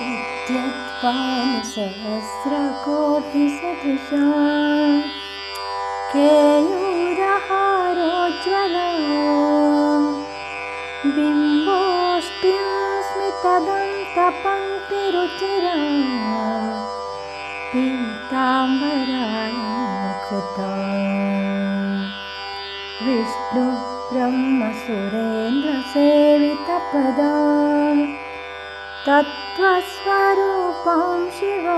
विद्यत्पानसहस्रकोटिसदृशा केयूरहारोज्ज्वला बिम्बोष्टिं स्मितदन्तपङ्क्तिरुचिरा पीताम्बरालङ्कृता विष्णुब्रह्मसुरेन्द्रसेवितपदा तत्त्वस्वरूपं शिवा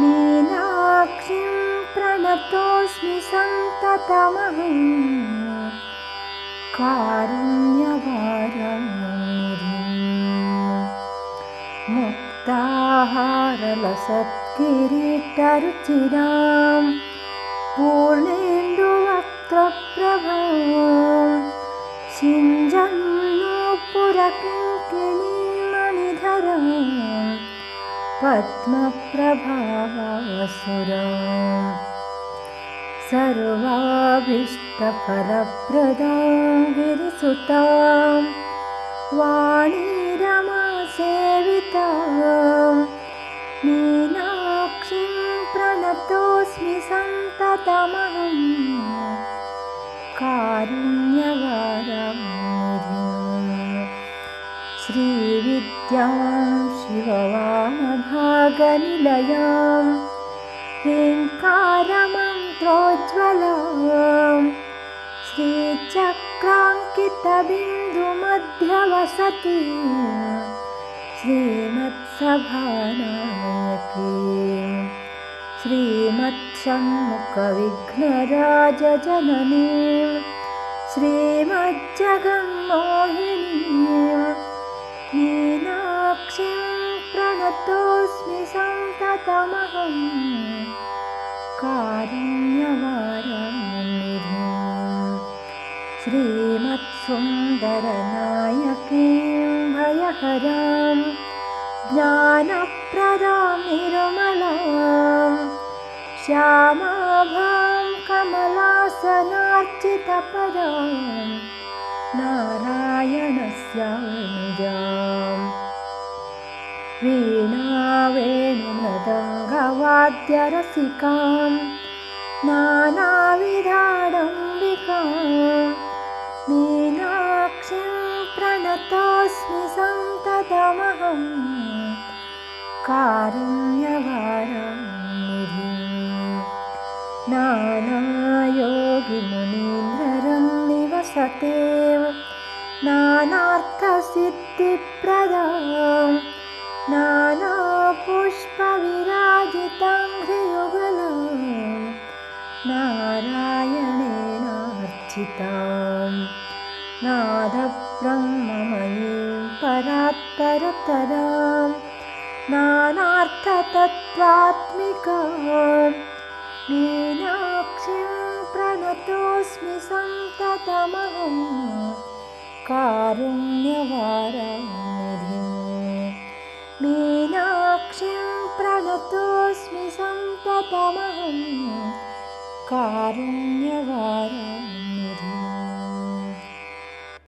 मीनाक्षीं प्रणतोऽस्मि सन्ततमहं कारुण्यवारं मुक्ताहारलसत्किरीटरुचिरां पूर्णेन्दुवक्त्रप्रभा सिञ्जन्नूपुरकिङ्किणीमणिधरा पद्मप्रभावासुरा सर्वाभीष्टफलप्रदां गिरिसुतां वाणीरमासेविता। मीनाक्षीं प्रणतोऽस्मि सन्ततमहं श्रीविद्यां शिववामभागनिलयां ह्रीङ्कारमन्त्रोज्ज्वलां श्रीचक्राङ्कितबिन्दुमध्यवसति श्रीमत्सभानायकी श्रीमत्षण्मुखविघ्नराजजननीं श्रीमज्जगन्मोहिनीं कारुण्यवारनिधिं श्रीमत्सुन्दरनायकीं भयहरां ज्ञानप्रदां निर्मलां श्यामाभां कमलासनार्चितपदां नारायणस्यानुजाम् वीणावेणुमृदङ्गवाद्यरसिकां नानाविधाडम्बिकां मीनाक्षीं प्रणतोऽस्मि सन्ततमहं कारुण्यवारनिधिं नानायोगिमुनीन्द्ररं निवसते नानार्थसिद्धिप्रदां नारायणेनार्चितां। नादब्रह्ममयीं परात्परतरां। नानार्थतत्त्वात्मिकां। मीनाक्षीं प्रणतोऽस्मि सन्ततमहं। कारुण्यवारनिधिं मीनाक्षीं प्रणतोऽस्मि सन्ततमहं കാരുണ്യകാരുണ്യ